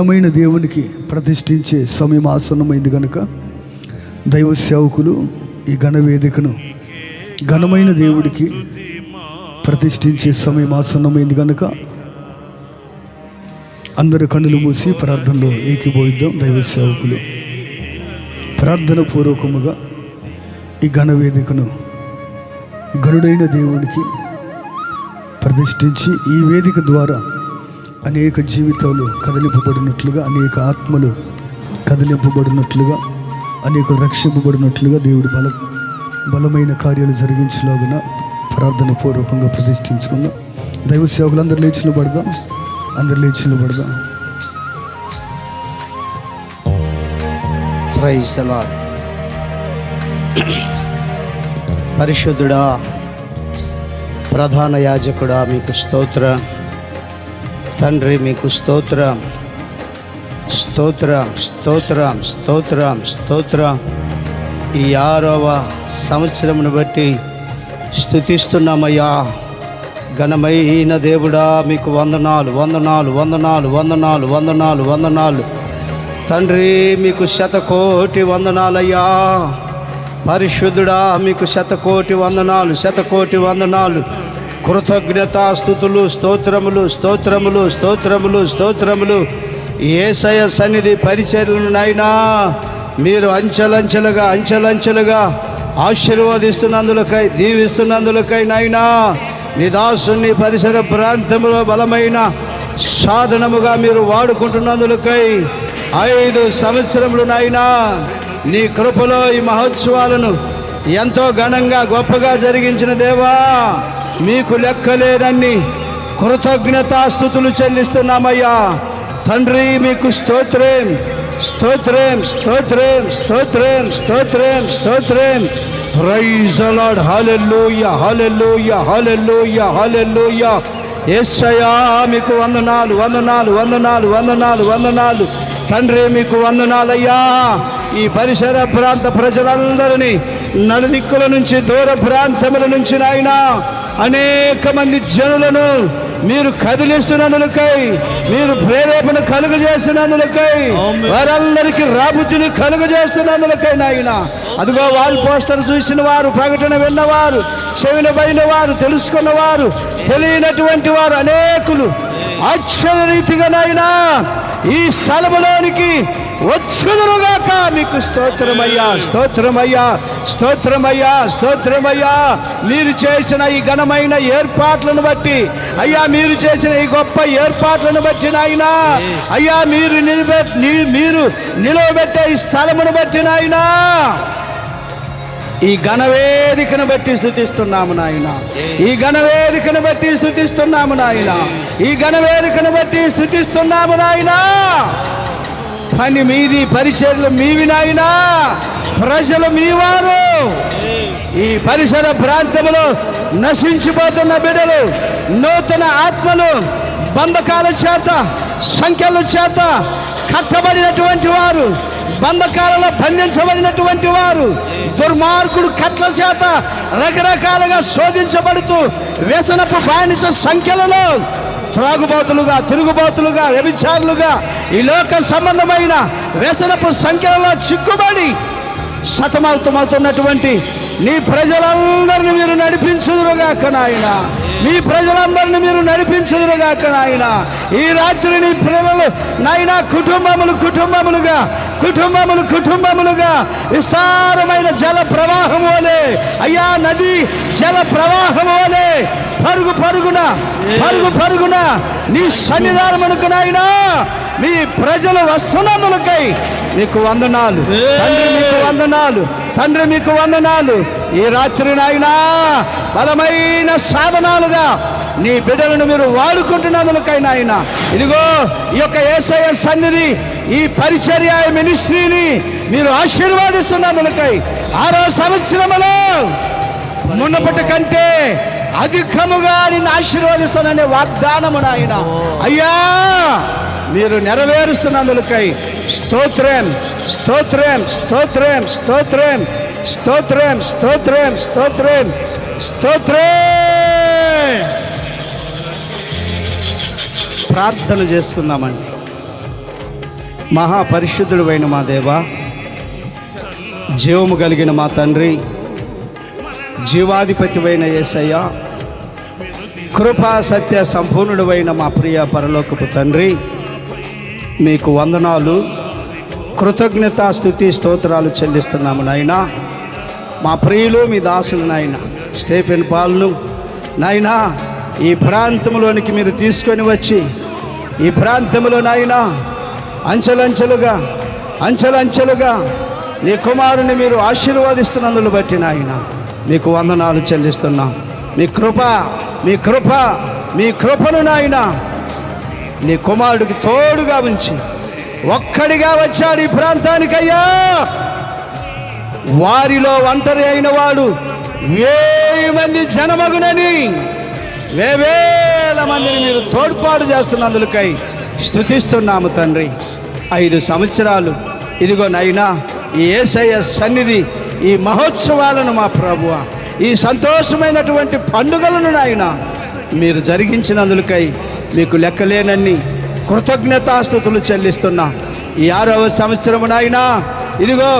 ఘనమైన దేవునికి ప్రతిష్ఠించే సమయం ఆసన్నమైంది కనుక దైవ సేవకులు ఈ ఘన వేదికను ఘనమైన దేవుడికి ప్రతిష్ఠించే సమయం ఆసన్నమైంది కనుక అందరి కన్నులు మూసి ప్రార్థనలో ఏకిపోయిద్దాం దైవ సేవకులు. ప్రార్థన పూర్వకముగా ఈ ఘన వేదికను గరుడైన దేవునికి ప్రతిష్ఠించి ఈ వేదిక ద్వారా అనేక జీవితాలు కదిలింపబడినట్లుగా అనేక ఆత్మలు కదిలింపబడినట్లుగా అనేక రక్షింపబడినట్లుగా దేవుడు బల బలమైన కార్యాలు జరిగించలాగున ప్రార్థన పూర్వకంగా ప్రతిష్ఠించుకుందాం. దైవ సేవకులు అందరు లేచిన పడదాం? అందరు లేచిన పడదాం? పరిశుద్ధుడా ప్రధాన యాజకుడా మీకు స్తోత్ర. తండ్రి మీకు స్తోత్రం. స్తోత్రం స్తోత్రం స్తోత్రం స్తోత్రం. ఈ ఆరవ సంవత్సరమును బట్టి స్థుతిస్తున్నామయ్యా ఘనమైన దేవుడా మీకు వందనాలు వందనాలు వందనాలు వందనాలు వందనాలు వందనాలు. తండ్రి మీకు శతకోటి వందనాలయ్యా. పరిశుద్ధుడా మీకు శతకోటి వందనాలు శతకోటి వందనాలు. కృతజ్ఞత స్థుతులు స్తోత్రములు స్తోత్రములు స్తోత్రములు స్తోత్రములు. ఏసయ సన్నిధి పరిచర్యలు నాయనా మీరు అంచెలంచెలుగా అంచెలంచెలుగా ఆశీర్వదిస్తున్నందులకై దీవిస్తున్నందులకై నాయనా నిదాసుని పరిసర ప్రాంతంలో బలమైన సాధనముగా మీరు వాడుకుంటున్నందులకై ఐదు సంవత్సరములు నాయనా నీ కృపలో ఈ మహోత్సవాలను ఎంతో ఘనంగా గొప్పగా జరిగించిన దేవా. మీకు లెక్కలేనన్ని కృతజ్ఞతాస్థుతులు చెల్లిస్తున్నామయ్యా. తండ్రి మీకు స్తోత్రేం స్తోత్రేం స్తోత్రేం స్తోత్రేం స్తోత్రేం స్తోత్రేం. Praise the Lord hallelujah hallelujah hallelujah hallelujah ఏసయా మీకు వందనాలు వందనాలు వందనాలు వందనాలు వందనాలు. తండ్రి మీకు వందనాలయ్యా. ఈ పరిసర ప్రాంత ప్రజలందరినీ నలుదిక్కుల నుంచి దూర ప్రాంతముల నుంచి నాయనా అనేక మంది జనులను మీరు కదిలిస్తున్నందులకై మీరు ప్రేరేపణ కలుగజేస్తున్నందులకై వారందరికీ రాబుద్ధిని కలుగజేస్తున్నందులకై నాయన. అదిగో వాల్ పోస్టర్ చూసిన వారు ప్రకటన విన్నవారు చెవిన వారు తెలుసుకున్నవారు తెలియనటువంటి వారు అనేకులు ఆశ్చర్య రీతిగా నాయనా ఈ స్థలములోనికి వచ్చుదురుగాక. మీకు స్తోత్రమయ్యా స్తోత్రమయ్యా స్తోత్రమయ్యా స్తోత్రమయ్యా. మీరు చేసిన ఈ ఘనమైన ఏర్పాట్లను బట్టి అయ్యా మీరు చేసిన ఈ గొప్ప ఏర్పాట్లను బట్టి నాయన అయ్యా మీరు నిలబె మీరు నిలవబెట్టే ఈ స్థలమును బట్టి నాయనా. ఈ ఘనవేదికను బట్టి స్థుతిస్తున్నాము నాయన. ఈ ఘనవేదికను బట్టి స్థుతిస్తున్నాము నాయన. ఈ ఘనవేదికను బట్టి స్థుతిస్తున్నాము నాయన. పని మీది పరిచర్లు మీవి నాయన. ప్రజలు మీవారు ఈ పరిసర ప్రాంతంలో నశించిపోతున్న బిడ్డలు నూతన ఆత్మలు బంధకాల చేత సంఖ్యల చేత కట్టబడినటువంటి వారు బంధకాలలో బంధించబడినటువంటి వారు దుర్మార్గుడు కట్ల చేత రకరకాలుగా శోధించబడుతూ వ్యసనపు బానిస సంఖ్యలలో త్రాగుబోతులుగా తిరుగుబోతులుగా వ్యభిచారులుగా ఈ లోక సంబంధమైన వ్యసనపు సంఖ్యలలో చిక్కుబడి సతమతమవుతున్నటువంటి నీ ప్రజలందరిని మీరు నడిపించుదురుగాక నాయన. మీ ప్రజలందరిని మీరు నడిపించదురుగాక నాయన. ఈ రాత్రి నీ పిల్లలు నాయన కుటుంబములు కుటుంబములుగా కుటుంబములు కుటుంబములుగా విస్తారమైన జల ప్రవాహం వలె అయ్యా నది జల ప్రవాహం వలె పరుగు పరుగున పరుగు పరుగున నీ సన్నిధానమునకు నాయనా మీ ప్రజలు వస్తున్నందులకై మీకు వందనాలు. తండ్రి మీకు వందనాలు. తండ్రి మీకు వందనాలు. ఈ రాత్రి నాయనా బలమైన సాధనాలుగా నీ బిడ్డలను మీరు వాడుకుంటున్నందుకైనా నాయన. ఇదిగో ఈ యొక్క ఏసయ సన్నిధి ఈ పరిచర్య మినిస్ట్రీని మీరు ఆశీర్వాదిస్తున్నందుకై ఆరో సంవత్సరములో మున్నపటి కంటే అధికముగా నిన్ను ఆశీర్వాదిస్తాననే వాగ్దానము నాయన. అయ్యా మీరు నెరవేరుస్తున్నందులకై స్తోత్రం స్తోత్రం స్తోత్రం స్తోత్రం స్తోత్రం స్తోత్రం స్తోత్రం స్తోత్రం. ప్రార్థన చేసుకుందామండి. మహాపరిశుద్ధుడు అయిన మా దేవ జీవము కలిగిన మా తండ్రి జీవాధిపతివైన యేసయ్య కృపా సత్య సంపూర్ణుడైన మా ప్రియ పరలోకపు తండ్రి మీకు వందనాలు కృతజ్ఞత స్థుతి స్తోత్రాలు చెల్లిస్తున్నాము నాయనా. మా ప్రియులు మీ దాసులు నాయన. స్టేఫెన్ పాల్ను. నాయనా ఈ ప్రాంతంలోనికి మీరు తీసుకొని వచ్చి ఈ ప్రాంతంలో నాయన అంచెలంచెలుగా అంచెలంచెలుగా నీ కుమారుని మీరు ఆశీర్వాదిస్తున్నందులు బట్టి నాయన మీకు వందనాలు చెల్లిస్తున్నాం. మీ కృప మీ కృప మీ కృపను నాయన నీ కుమారుడికి తోడుగా ఉంచి ఒక్కడిగా వచ్చాడు ఈ ప్రాంతానికయ్యా. వారిలో ఒంటరి అయిన వాడు వేయి మంది జనమగునని వేవేల మందిని మీరు తోడ్పాటు చేస్తున్నందుకై స్థుతిస్తున్నాము తండ్రి. ఐదు సంవత్సరాలు. ఇదిగో నైనా ఈ ఏసయ్య సన్నిధి ఈ మహోత్సవాలను మా ప్రభువ. ఈ సంతోషమైనటువంటి పండుగలను నాయన మీరు జరిగించినందులకై మీకు లెక్కలేనన్ని కృతజ్ఞతాస్థుతులు చెల్లిస్తున్నా. ఈ ఆరవ సంవత్సరము నాయనా ఇదిగో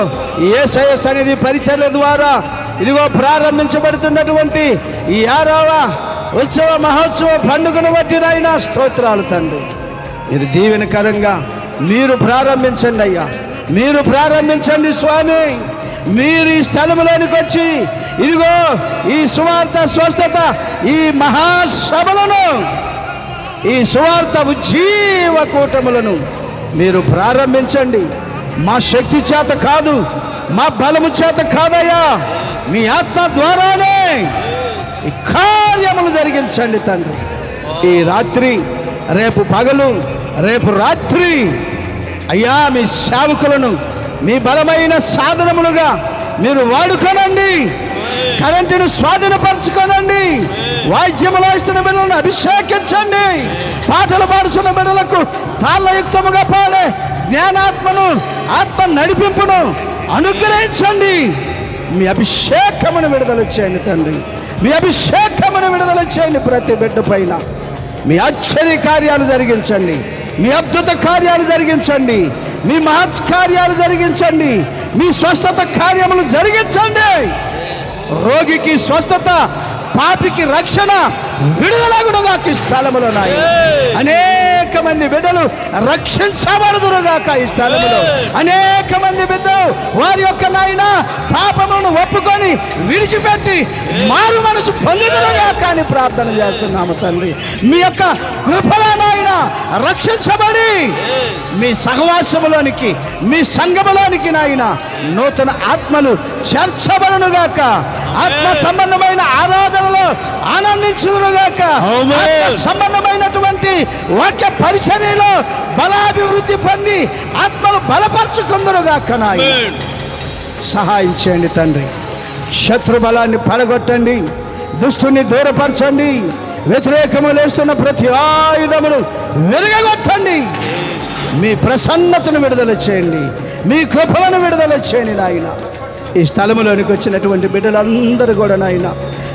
ఏసయ అనేది పరిచర్ల ద్వారా ఇదిగో ప్రారంభించబడుతున్నటువంటి ఈ ఆరవ ఉత్సవ మహోత్సవ పండుగను బట్టినైనా స్తోత్రాలు తండ్రి. మీరు దీవెనకరంగా మీరు ప్రారంభించండి అయ్యా. మీరు ప్రారంభించండి స్వామి. మీరు ఈ స్థలంలోనికి వచ్చి ఇదిగో ఈ సువార్త స్వస్థత ఈ మహాసభలను ఈ సువార్త ఉజ్జీవ కూటములను మీరు ప్రారంభించండి. మా శక్తి చేత కాదు మా బలము చేత కాదయ్యా. మీ ఆత్మ ద్వారానే ఈ కార్యములు జరిగించండి తండ్రి. ఈ రాత్రి రేపు పగలు రేపు రాత్రి అయ్యా మీ సేవకులను మీ బలమైన సాధనములుగా మీరు వాడుకోనండి. కరెంటును స్వాధీనపరచుకోనండి. వాయిద్యములు వేస్తున్న బిడ్డలను అభిషేకించండి. పాటలు పాడుతున్న బిడ్డలకు తాళ్ళయుక్తముగా పాడే జ్ఞానాత్మను ఆత్మ నడిపింపును అనుగ్రహించండి. మీ అభిషేకమును విడుదల చేయండి తండ్రి. మీ అభిషేకమును విడుదల చేయండి ప్రతి బిడ్డ పైన. మీ ఆశ్చర్య కార్యాలు జరిగించండి. మీ అద్భుత కార్యాలు జరిగించండి. మీ మహత్ కార్యాలు జరిగించండి. మీ స్వస్థత కార్యములు జరిగించండి. రోగికి స్వస్థత పాపికి రక్షణ విడుదలగుడుగాక ఈ స్థలములో నాయ అనేక మంది బిడ్డలు రక్షించబడుదురుగాక ఈ స్థలములో. అనేక మంది బిడ్డలు వారి యొక్క నాయన పాపములను ఒప్పుకొని విడిచిపెట్టి మారు మనసు పొందుదురుగాక అని ప్రార్థన చేస్తున్నాము తండ్రి. మీ యొక్క కృపలో నాయన రక్షించబడి మీ సహవాసములోనికి మీ సంగములోనికి నాయన నూతన ఆత్మలు చేర్చబడునుగాక. ఆత్మ సంబంధమైన ఆరాధనలో ఆనందించునుగాక ఆత్మ సంబంధమైనటువంటి వాక్య పరిచర్యలో బలాభివృద్ధి పొంది ఆత్మలు బలపరచుకుందరుగాక నాయన సహాయం చేయండి తండ్రి. శత్రు బలాన్ని పడగొట్టండి దుష్టుని దూరపరచండి వ్యతిరేకము లేస్తున్న ప్రతి ఆయుధమును వెలుగగొట్టండి. మీ ప్రసన్నతను విడుదల చేయండి మీ కృపలను విడుదల చేయండి నాయన. ఈ స్థలములోనికి వచ్చినటువంటి బిడ్డలందరూ కూడా నాయన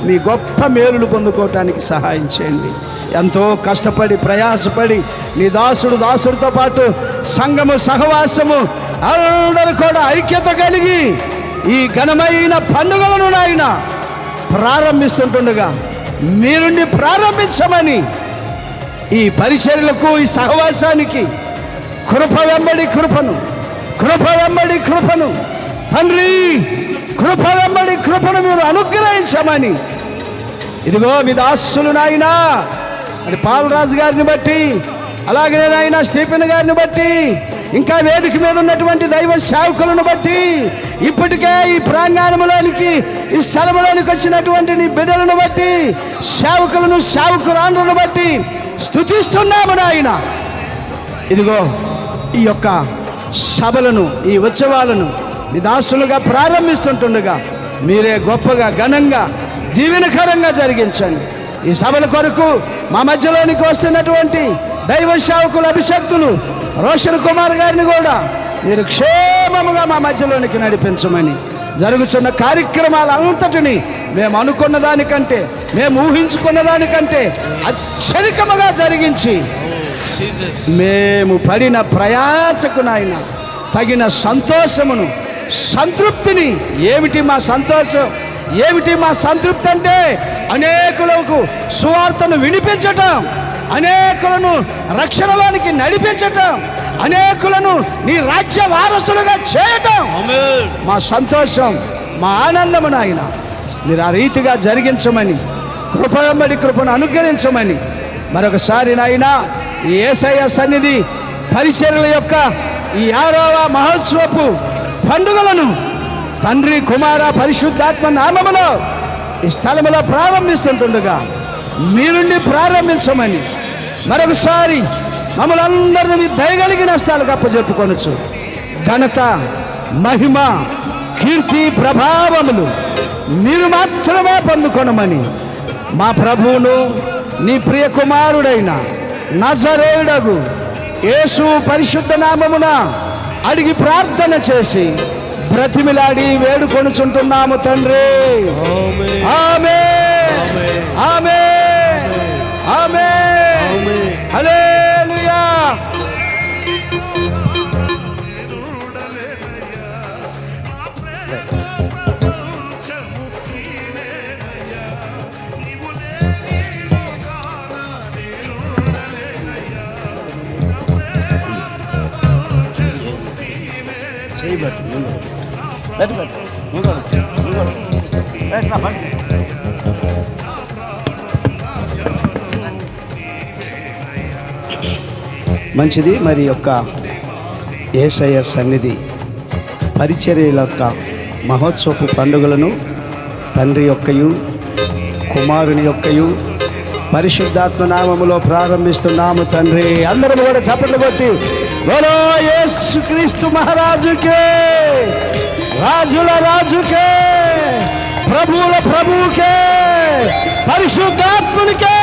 మీ గొప్ప మేలులు పొందుకోవటానికి సహాయం చేయండి. ఎంతో కష్టపడి ప్రయాసపడి నీ దాసుడు దాసుడితో పాటు సంఘము సహవాసము అందరూ కూడా ఐక్యత కలిగి ఈ ఘనమైన పండుగలను నాయన ప్రారంభిస్తుంటుండగా మీరుండి ప్రారంభించమని ఈ పరిచర్లకు ఈ సహవాసానికి కృప వెంబడి కృపను కృప వెంబడి కృపను. తండ్రి కృప వెంబడి కృపను మీరు అనుగ్రహించమని. ఇదిగో మీ దాసులు నాయనా. మరి పాలరాజు గారిని బట్టి అలాగే నాయన స్టీఫెన్ గారిని బట్టి ఇంకా వేదిక మీద ఉన్నటువంటి దైవ సేవకులను బట్టి ఇప్పటికే ఈ ప్రాంగణంలోనికి ఈ స్థలంలోనికి వచ్చినటువంటి నీ బిడ్డలను బట్టి సేవకులను సేవకురాండ్రను బట్టి స్థుతిస్తున్నాము నాయన. ఇదిగో ఈ యొక్క సభలను ఈ ఉత్సవాలను మీ దాసులుగా ప్రారంభిస్తుంటుండగా మీరే గొప్పగా ఘనంగా దీవెనకరంగా జరిగించండి ఈ సభల కొరకు మా మధ్యలోనికి వస్తున్నటువంటి దైవ సేవకుల అభిషక్తులు రోషన్ కుమార్ గారిని కూడా మీరు క్షేమముగా మా మధ్యలోనికి నడిపించమని జరుగుతున్న కార్యక్రమాలంతటిని మేము అనుకున్న దానికంటే మేము ఊహించుకున్న దానికంటే అత్యధికముగా జరిగించి. మేము పడిన ప్రయాసకు నాయన తగిన సంతోషమును సంతృప్తిని. ఏమిటి మా సంతోషం? ఏమిటి మా సంతృప్తి అంటే అనేకులకు సువార్తను వినిపించటం అనేకులను రక్షణలోనికి నడిపించటం అనేకులను నీ రాజ్య వారసులుగా చేయటం. మా సంతోషం మా ఆనందము నాయన. మీరు ఆ రీతిగా జరిగించమని కృపయమ్మడి కృపను అనుగ్రహించమని మరొకసారి నాయన ఈ ఏసయ్య సన్నిధి పరిచర్యల యొక్క ఈ ఆరవ మహోత్సవపు పండుగలను తండ్రి కుమార పరిశుద్ధాత్మ నామములో ఈ స్థలములో ప్రారంభిస్తుంటుండగా మీ నుండి ప్రారంభించమని మరొకసారి మమ్మల్ని అందరిని మీ దయగలిగిన స్థాలకు అప్పచెప్పుకొనొచ్చు ఘనత మహిమ కీర్తి ప్రభావములు మీరు మాత్రమే పొందుకొనమని మా ప్రభువును నీ ప్రియ కుమారుడైన నజరేయుడగు యేసు పరిశుద్ధ నామమున అడిగి ప్రార్థన చేసి బ్రతిమిలాడి వేడుకొనుచుంటున్నాము తండ్రి. ఆమె ఆమె ఆమె మంచిది మరి యొక్క ఏసయ సన్నిధి పరిచర్యల యొక్క మహోత్సవపు పండుగలను తండ్రి యొక్కయు కుమారుని యొక్కయు పరిశుద్ధాత్మ నామములో ప్రారంభిస్తున్నాము తండ్రి. అందరం కూడా చప్పట్లు కొట్టి బలో యేసు క్రీస్తు మహారాజుకే రాజుల రాజుకే ప్రభువుల ప్రభువుకే పరిశుద్ధాత్మునికే.